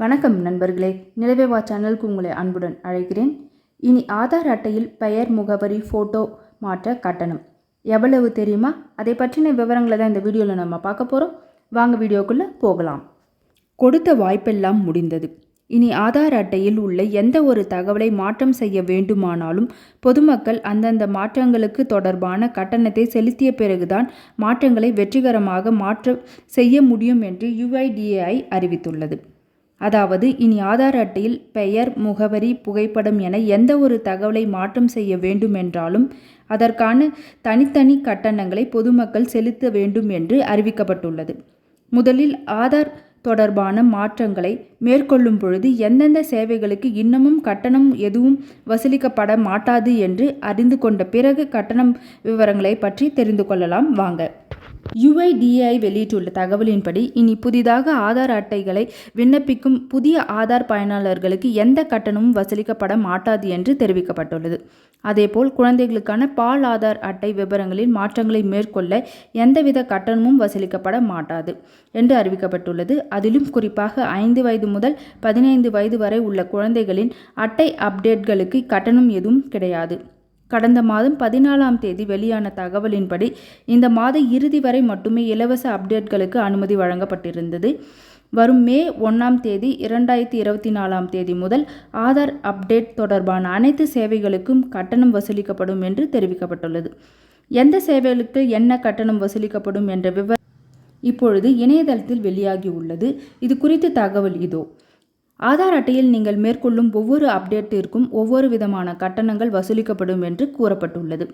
வணக்கம் நண்பர்களே. நிலவேவா சேனலுக்கு உங்களை அன்புடன் அழைக்கிறேன். இனி ஆதார் அட்டையில் பெயர் முகவரி ஃபோட்டோ மாற்ற கட்டணம். எவ்வளவு தெரியுமா? அதை பற்றின விவரங்களை தான் இந்த வீடியோவில் நம்ம பார்க்க போகிறோம் வாங்க வீடியோக்குள்ளே போகலாம். கொடுத்த வாய்ப்பெல்லாம் முடிந்தது. இனி ஆதார் அட்டையில் உள்ள எந்த ஒரு தகவலை மாற்றம் செய்ய வேண்டுமானாலும் பொதுமக்கள் அந்தந்த மாற்றங்களுக்கு தொடர்பான கட்டணத்தை செலுத்திய பிறகுதான் மாற்றங்களை வெற்றிகரமாக மாற்ற செய்ய முடியும் என்று யுஐடிஏஐ அறிவித்துள்ளது. அதாவது இனி ஆதார் அட்டையில் பெயர் முகவரி புகைப்படம் என எந்த ஒரு தகவலை மாற்றம் செய்ய வேண்டுமென்றாலும் அதற்கான தனித்தனி கட்டணங்களை பொதுமக்கள் செலுத்த வேண்டும் என்று அறிவிக்கப்பட்டுள்ளது. முதலில் ஆதார் தொடர்பான மாற்றங்களை மேற்கொள்ளும் பொழுது எந்தெந்த சேவைகளுக்கு இன்னமும் கட்டணம் எதுவும் வசூலிக்கப்பட மாட்டாது என்று அறிந்து கொண்ட பிறகு கட்டணம் விவரங்களை பற்றி தெரிந்து கொள்ளலாம். வாங்க. யுஐடிஏஐ வெளியிட்டுள்ள தகவலின்படி இனி புதிதாக ஆதார் அட்டைகளை விண்ணப்பிக்கும் புதிய ஆதார் பயனாளர்களுக்கு எந்த கட்டணமும் வசூலிக்கப்பட மாட்டாது என்று தெரிவிக்கப்பட்டுள்ளது. அதேபோல் குழந்தைகளுக்கான பால் ஆதார் அட்டை விவரங்களில் மாற்றங்களை மேற்கொள்ள எந்தவித கட்டணமும் வசூலிக்கப்பட மாட்டாது என்று அறிவிக்கப்பட்டுள்ளது. அதிலும் குறிப்பாக ஐந்து வயது முதல் பதினைந்து வயது வரை உள்ள குழந்தைகளின் அட்டை அப்டேட்களுக்கு கட்டணம் எதுவும் கிடையாது. கடந்த மாதம் பதினாலாம் தேதி வெளியான தகவலின்படி இந்த மாத இறுதி வரை மட்டுமே இலவச அப்டேட்களுக்கு அனுமதி வழங்கப்பட்டிருந்தது. வரும் மே ஒன்றாம் தேதி இரண்டாயிரத்தி இருபத்தி நாலாம் தேதி முதல் ஆதார் அப்டேட் தொடர்பான அனைத்து சேவைகளுக்கும் கட்டணம் வசூலிக்கப்படும் என்று தெரிவிக்கப்பட்டுள்ளது. எந்த சேவைகளுக்கு என்ன கட்டணம் வசூலிக்கப்படும் என்ற விவரம் இப்பொழுது இணையதளத்தில் வெளியாகி உள்ளது இது குறித்த தகவல் இதோ. ஆதார் அட்டையில் நீங்கள் மேற்கொள்ளும் ஒவ்வொரு அப்டேட்டிற்கும் ஒவ்வொரு விதமான கட்டணங்கள் வசூலிக்கப்படும் என்று கூறப்பட்டுள்ளது.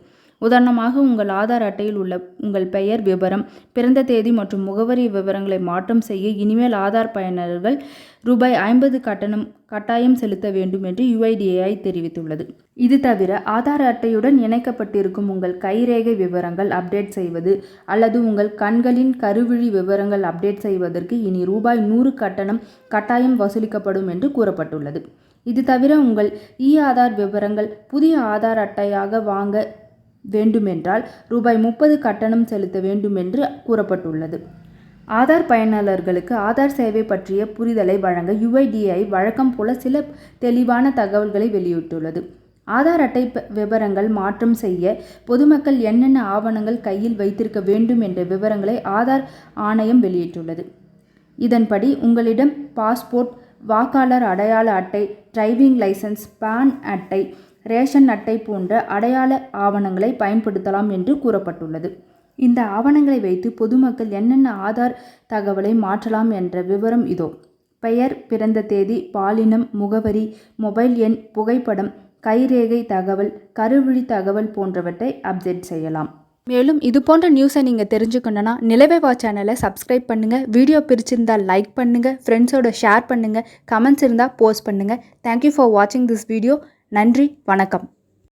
உதாரணமாக உங்கள் ஆதார் அட்டையில் உள்ள உங்கள் பெயர் விவரம் பிறந்த தேதி மற்றும் முகவரி விவரங்களை மாற்றம் செய்ய இனிமேல் ஆதார் பயனர்கள் ரூபாய் ஐம்பது கட்டணம் கட்டாயம் செலுத்த வேண்டும் என்று யுஐடிஏஐ தெரிவித்துள்ளது. இது தவிர ஆதார் அட்டையுடன் இணைக்கப்பட்டிருக்கும் உங்கள் கைரேகை விவரங்கள் அப்டேட் செய்வது அல்லது உங்கள் கண்களின் கருவிழி விவரங்கள் அப்டேட் செய்வதற்கு இனி ரூபாய் நூறு கட்டணம் கட்டாயம் வசூலிக்கப்படும் என்று கூறப்பட்டுள்ளது. இது தவிர உங்கள் இ ஆதார் விவரங்கள் புதிய ஆதார் அட்டையாக வாங்க வேண்டுமென்றால் ரூபாய் முப்பது கட்டணம் செலுத்த வேண்டும் என்று கூறப்பட்டுள்ளது. ஆதார் பயனாளர்களுக்கு ஆதார் சேவை பற்றிய புரிதலை வழங்க யுஐடிஐ வழக்கம் போல சில தெளிவான தகவல்களை வெளியிட்டுள்ளது. ஆதார் அட்டை விவரங்கள் மாற்றம் செய்ய பொதுமக்கள் என்னென்ன ஆவணங்கள் கையில் வைத்திருக்க வேண்டும் என்ற விவரங்களை ஆதார் ஆணையம் வெளியிட்டுள்ளது. இதன்படி உங்களிடம் பாஸ்போர்ட் வாக்காளர் அடையாள அட்டை டிரைவிங் லைசன்ஸ் பான் அட்டை ரேஷன் அட்டை போன்ற அடையாள ஆவணங்களை பயன்படுத்தலாம் என்று கூறப்பட்டுள்ளது. இந்த ஆவணங்களை வைத்து பொதுமக்கள் என்னென்ன ஆதார் தகவலை மாற்றலாம் என்ற விவரம் இதோ. பெயர் பிறந்த தேதி பாலினம் முகவரி மொபைல் எண் புகைப்படம் கைரேகை தகவல் கருவிழி தகவல் போன்றவற்றை அப்டேட் செய்யலாம். மேலும் இது போன்ற நியூஸை நீங்கள் தெரிஞ்சுக்கணுன்னா நிலவேவா சேனலை சப்ஸ்கிரைப் பண்ணுங்கள் வீடியோ பிரிச்சிருந்தால் லைக் பண்ணுங்கள் ஃப்ரெண்ட்ஸோட ஷேர் பண்ணுங்கள் கமெண்ட்ஸ் இருந்தால் போஸ்ட் பண்ணுங்கள் தேங்க்யூ ஃபார் வாட்சிங் திஸ் வீடியோ நன்றி வணக்கம்.